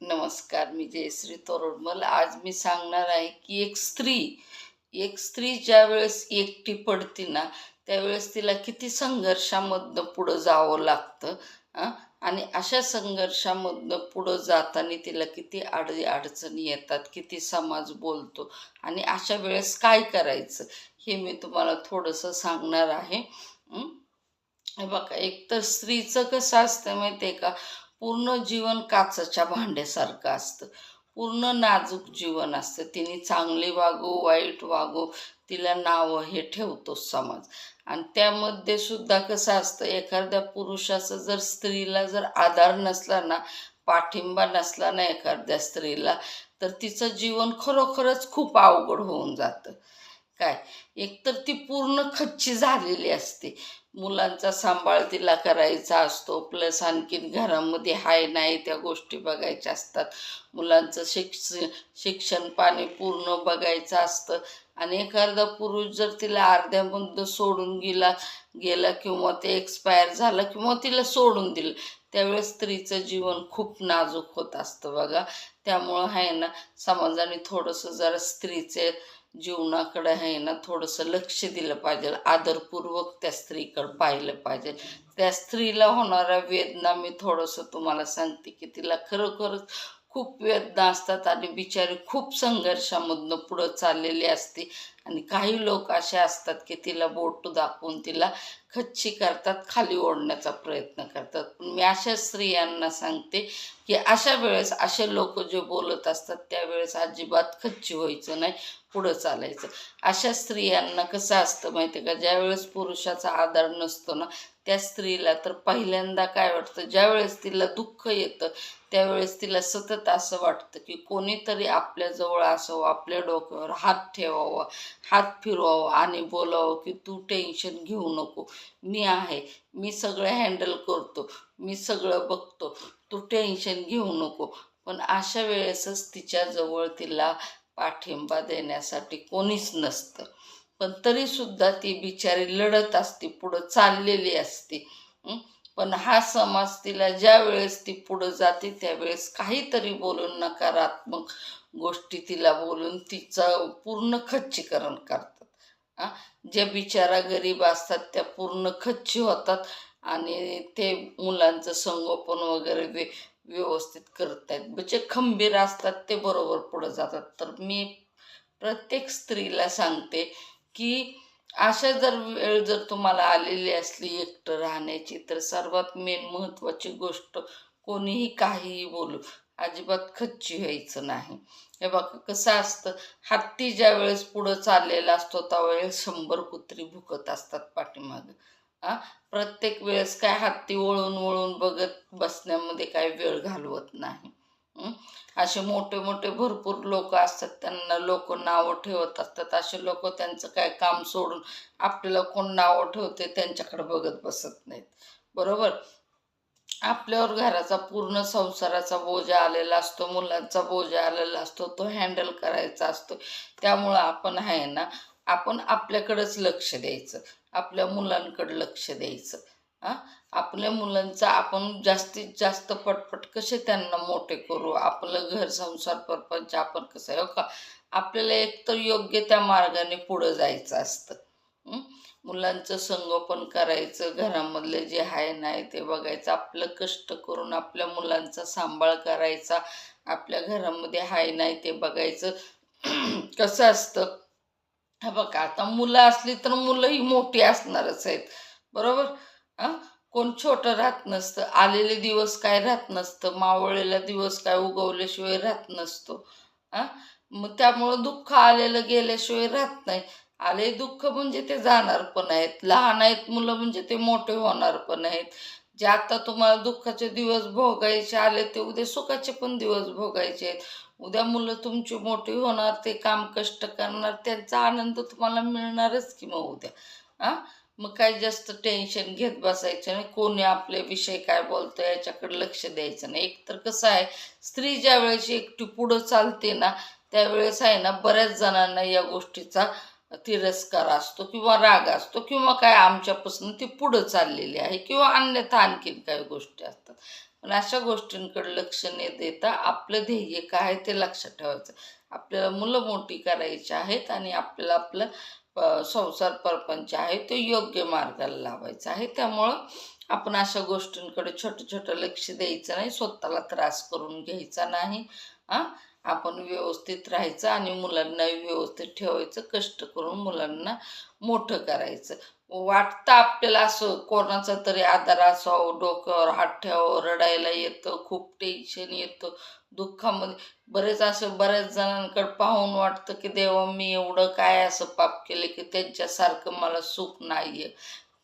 नमस्कार मी जयश्री तोरडमल आज मी सांगणार आहे की एक स्त्री एक स्त्री ज्या वेळेस एकटी पडते ना त्यावेळेस तिला किती संघर्षामधनं पुढं जावं लागतं आणि अशा संघर्षामधनं पुढं जाताना तिला किती अड अडचणी येतात किती समाज बोलतो आणि अशा वेळेस काय करायचं हे मी तुम्हाला थोडंसं सांगणार आहे. हे? बघा एक तर स्त्रीचं कसं असतं माहिती आहे का? पूर्ण जीवन काचच्या भांड्यासारखं असतं. पूर्ण नाजूक जीवन असतं. तिने चांगली वागो वाईट वागो तिला नावं हे ठेवतो समाज. आणि त्यामध्ये सुद्धा कसं असतं एखाद्या पुरुषाचं जर स्त्रीला जर आधार नसला ना पाठिंबा नसला ना एखाद्या स्त्रीला तर तिचं जीवन खरोखरच खूप अवघड होऊन जातं. काय? एकतर ती पूर्ण खच्ची झालेली असते. मुलांचा सांभाळ तिला करायचा असतो. प्लस आणखीन घरामध्ये हाय नाही त्या गोष्टी बघायच्या असतात. मुलांचं शिक्ष शिक्षण पाणी पूर्ण बघायचं असतं. आणि एखादा पुरुष जर तिला अर्ध्यामध्ये सोडून गेला गेला किंवा ते एक्सपायर झालं किंवा तिला सोडून दिलं त्यावेळेस स्त्रीचं जीवन खूप नाजूक होत असतं बघा. त्यामुळं आहे ना समाजाने थोडंसं जरा स्त्रीचे जीवनाकडे आहे ना थोडंसं लक्ष दिलं पाहिजे. आदरपूर्वक त्या स्त्रीकडं पाहिलं पाहिजे. त्या स्त्रीला होणाऱ्या वेदना मी थोडंसं तुम्हाला सांगते की तिला खरोखरच खूप वेदना असतात आणि बिचारी खूप संघर्षामधनं पुढं चाललेली असते. आणि काही लोक असे असतात की तिला बोट दाखवून तिला खच्ची करतात खाली ओढण्याचा प्रयत्न करतात. पण मी अशा स्त्रियांना सांगते की अशा वेळेस असे लोक जे बोलत असतात त्यावेळेस अजिबात खच्ची व्हायचं नाही पुढं चालायचं. अशा स्त्रियांना कसं असतं माहिती आहे का? ज्यावेळेस पुरुषाचा आधार नसतो ना त्या स्त्रीला तर पहिल्यांदा काय वाटतं? ज्यावेळेस तिला दुःख येतं त्यावेळेस तिला सतत असं वाटतं की कोणीतरी आपल्याजवळ असावं आपल्या डोक्यावर हात ठेवावा हात फिरवावं आणि बोलावं की तू टेन्शन घेऊ नको मी आहे मी सगळं हँडल करतो मी सगळं बघतो तू टेन्शन घेऊ नको. पण अशा वेळेसच तिच्याजवळ तिला पाठिंबा देण्यासाठी कोणीच नसतं. पण तरीसुद्धा ती बिचारी लढत असते पुढं चाललेली असते. पण हा समाज तिला ज्या वेळेस ती पुढं जाते त्यावेळेस काहीतरी बोलून नकारात्मक गोष्टी तिला बोलून तिचं पूर्ण खच्चीकरण करतात. ज्या बिचारा गरीब असतात त्या पूर्ण खच्ची होतात आणि ते मुलांचं संगोपन वगैरे वे व्यवस्थित करत आहेत. जे खंबीर असतात ते बरोबर पुढं जातात. तर मी प्रत्येक स्त्रीला सांगते की अशा जर वेळ जर तुम्हाला आलेली असली एकटं राहण्याची तर सर्वात मेन महत्त्वाची गोष्ट कोणीही काहीही बोलू अजिबात खच्ची व्हायचं नाही. हे बघा कसं असतं हत्ती ज्या वेळेस पुढं चाललेला असतो त्यावेळेस शंभर कुत्री भुकत असतात पाठीमागं. आ? प्रत्येक वेळेस काय हत्ती वळून वळून बघत बसण्यामध्ये काय वेळ घालवत नाही. असे मोठे मोठे भरपूर लोक असतात. त्यांना लोक नावं ठेवत असतात. असे लोक त्यांचं काय काम सोडून आपल्याला कोण नावं ठेवते त्यांच्याकडे बघत बसत नाहीत. बरोबर? आपल्यावर घराचा पूर्ण संसाराचा बोजा आलेला असतो. मुलांचा बोजा आलेला असतो. तो हँडल करायचा असतो. त्यामुळं आपण आहे ना आपण आपल्याकडंच लक्ष द्यायचं. आपल्या मुलांकडं लक्ष द्यायचं. आपल्या मुलांचा आपण जास्तीत जास्त पटपट कसे त्यांना मोठे करू? आपलं घर संसार परपंच आपण कसं आहे हो का? आपल्याला एकतर योग्य त्या मार्गाने पुढं जायचं असतं. मुलांचं संगोपन करायचं घरामधले जे आहे नाही ते बघायचं आपलं कष्ट करून आपल्या मुलांचा सांभाळ करायचा आपल्या घरामध्ये हाय नाही ते बघायचं. कसं असतं? हा बघा आता मुलं असली तर मुलंही मोठी असणारच आहेत. बरोबर? हां? कोण छोटं राहत नसतं. आलेले दिवस काय राहत नसतं. मावळलेला दिवस काय उगवल्याशिवाय राहत नसतो. हां? मग त्यामुळं दुःख आलेलं गेल्याशिवाय राहत नाही. आले दुःख म्हणजे ते जाणार पण आहेत. लहान आहेत मुलं म्हणजे ते मोठे होणार पण आहेत. जे आता तुम्हाला दुःखाचे दिवस भोगायचे आले ते उद्या सुखाचे पण दिवस भोगायचे आहेत. उद्या मुलं तुमची मोठी होणार ते काम कष्ट करणार त्यांचा आनंद तुम्हाला मिळणारच की मग उद्या. हां? मग काय जास्त टेन्शन घेत बसायचं नाही. कोणी आपले विषय काय बोलतो याच्याकडे लक्ष द्यायचं नाही. एक तर कसं आहे स्त्री ज्या वेळेस एकटी पुढं चालते ना त्यावेळेस आहे ना बऱ्याच जणांना या गोष्टीचा तिरस्कार असतो किंवा राग असतो किंवा काय आमच्यापासून ती पुढं चाललेली आहे किंवा अन्यथा आणखीन काही गोष्टी असतात. पण अशा गोष्टींकडे लक्ष न देता आपलं ध्येय काय आहे ते लक्षात ठेवायचं. आपल्याला मुलं मोठी करायची आहेत आणि आपल्याला आपलं संसार परपंच आहे तो योग्य मार्गाला लावायचा आहे. त्यामुळं आपण अशा गोष्टींकडे छोटं छोटं लक्ष द्यायचं नाही स्वतःला त्रास करून घ्यायचा नाही. हां आपण व्यवस्थित राहायचं आणि मुलांना व्यवस्थित ठेवायचं कष्ट करून मुलांना मोठं करायचं. वाटतं आपल्याला असं कोणाचा तरी आधार असावं डोक्यावर हात ठेवावं रडायला येतं खूप टेन्शन येतं दुःखामध्ये. बरेच असं बऱ्याच जणांकडे पाहून वाटतं की देवा मी एवढं काय असं पाप केलं की त्यांच्यासारखं मला सुख नाही आहे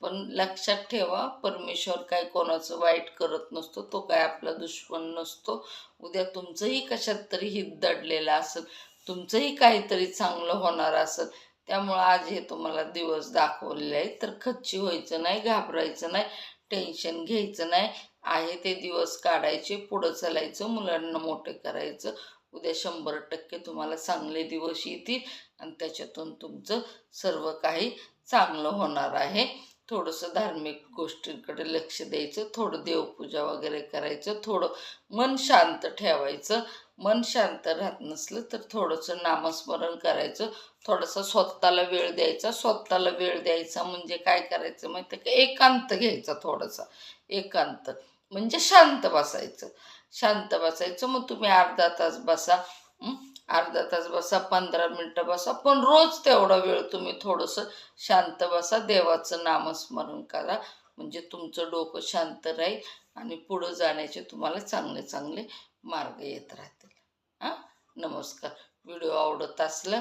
पण लक्षात ठेवा परमेश्वर काय कोणाचं वाईट करत नसतो तो काय आपला दुश्मन नसतो. उद्या तुमचंही कशात तरी हित दडलेलं असेल तुमचंही काहीतरी चांगलं होणार असेल. त्यामुळं आज हे तुम्हाला दिवस दाखवलेले आहे तर खच्ची व्हायचं नाही घाबरायचं नाही टेन्शन घ्यायचं नाही. आहे ते दिवस काढायचे पुढं चालायचं मुलांना मोठे करायचं. उद्या शंभर टक्के तुम्हाला चांगले दिवस येतील आणि त्याच्यातून तुमचं सर्व काही चांगलं होणार आहे. थोडंसं धार्मिक गोष्टींकडे लक्ष द्यायचं थोडं देवपूजा वगैरे करायचं थोडं मन शांत ठेवायचं. मन शांत राहत नसलं तर थोडंसं नामस्मरण करायचं थोडासा स्वतःला वेळ द्यायचा. स्वतःला वेळ द्यायचा म्हणजे काय करायचं माहिती का? एकांत घ्यायचा थोडासा. एकांत. म्हणजे शांत बसायचं. शांत बसायचं. मग तुम्ही अर्धा तास बसा. अर्धा तास बसा पंधरा मिनटं बसा पण रोज तेवढा वेळ तुम्ही थोडंसं शांत बसा देवाचं नामस्मरण करा. म्हणजे तुमचं डोकं शांत राहील आणि पुढं जाण्याचे तुम्हाला चांगले चांगले मार्ग येत राहतील. हां? नमस्कार. व्हिडिओ आवडत असला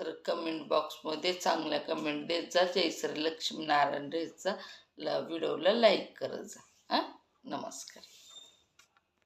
तर कमेंट बॉक्समध्ये चांगल्या कमेंट देत जा. जय श्री लक्ष्मीनारायण रेचा ल व्हिडिओला लाईक करत जा. हां? नमस्कार.